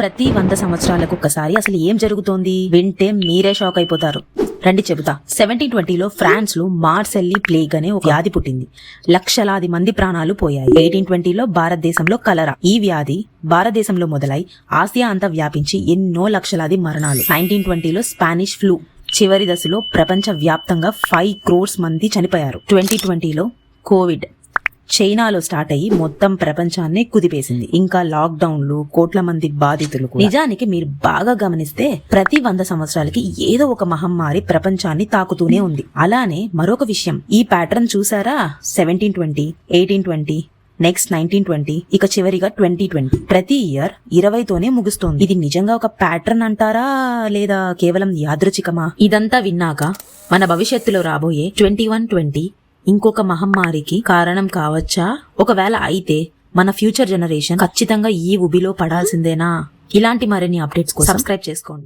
ప్రతి వంద సంవత్సరాలకు ఒక్కసారి అసలు ఏం జరుగుతోంది? వింటే మీరే షాక్ అయిపోతారు. రండి చెబుతా. సెవెంటీన్ ట్వంటీలో ఫ్రాన్స్లో మార్సెల్లి ప్లేగ్ అనే ఒక వ్యాధి పుట్టింది. లక్షలాది మంది ప్రాణాలు పోయాయి. ఎయిటీన్ ట్వంటీలో భారతదేశంలో కలరా. ఈ వ్యాధి భారతదేశంలో మొదలై ఆసియా అంతా వ్యాపించి ఎన్నో లక్షలాది మరణాలు. నైన్టీన్ ట్వంటీలో స్పానిష్ ఫ్లూ. చివరి దశలో ప్రపంచ వ్యాప్తంగా ఫైవ్ క్రోర్స్ మంది చనిపోయారు. ట్వంటీ ట్వంటీలో కోవిడ్. చైనాలో స్టార్ట్ అయ్యి మొత్తం ప్రపంచాన్ని కుదిపేసింది. ఇంకా లాక్డౌన్లు కోట్ల మంది బాధితులు నిజానికి మీరు బాగా గమనిస్తే ప్రతి వంద సంవత్సరాలకి ఏదో ఒక మహమ్మారి ప్రపంచాన్ని తాకుతూనే ఉంది. అలానే మరొక విషయం. ఈ ప్యాటర్న్ చూసారా? Seventeen twenty eighteen twenty next nineteen twenty ఇక చివరిగా ట్వంటీ ట్వంటీ. ప్రతి ఇయర్ ఇరవైతోనే ముగుస్తోంది. ఇది నిజంగా ఒక ప్యాటర్న్ అంటారా? లేదా కేవలం యాదృచికమా ఇదంతా విన్నాక మన భవిష్యత్తులో రాబోయే ట్వంటీ వన్ ట్వంటీ ఇంకొక మహమ్మారికి కారణం కావచ్చా? ఒకవేళ అయితే మన ఫ్యూచర్ జనరేషన్ ఖచ్చితంగా ఈ ఉబిలో పడాల్సిందేనా? ఇలాంటి మరిన్ని అప్డేట్స్ సబ్స్క్రైబ్ చేసుకోండి.